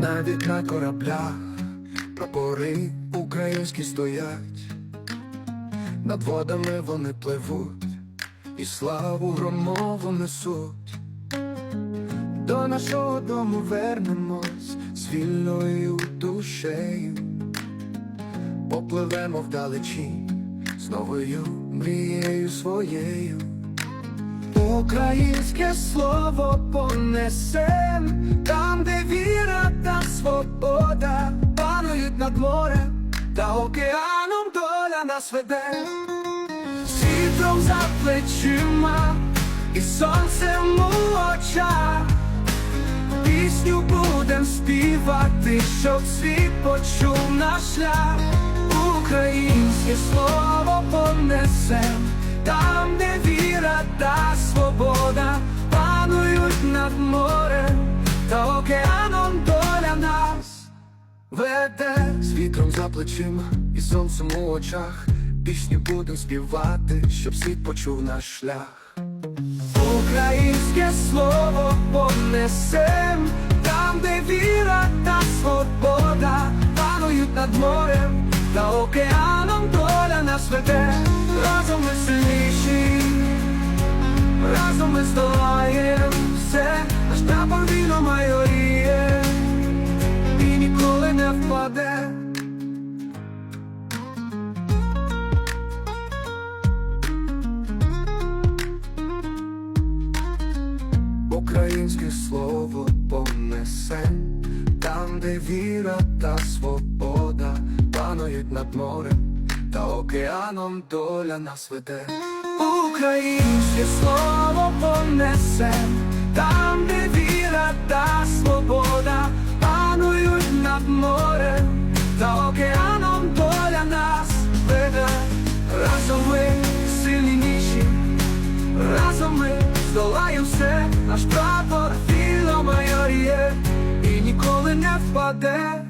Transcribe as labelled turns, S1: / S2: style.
S1: навіть на кораблях прапори українські стоять, над водами вони пливуть, і славу громову несуть. До нашого дому вернемось з вільною душею, попливемо вдалечі з новою мрією своєю. Українське слово понесем, там, де віра свобода панують над морем та океаном доля нас веде, світлом за плечима і сонцем у очах. Пісню будем співати, щоб світ почув наш шлях, українське слово понесем, там, де віра та веде з вітром за плечима і сонцем у очах. Пісню будем співати, щоб світ почув наш шлях. Українське слово понесем, там, де віра та свобода панують над морем та океаном доля нас веде, разом ми сильніші, разом ми здолаєм все, наш прапор вільно майоріє Українське слово понесе, там, де віра та свобода панують над морем та океаном доля нас веде. Українське слово понесем, все,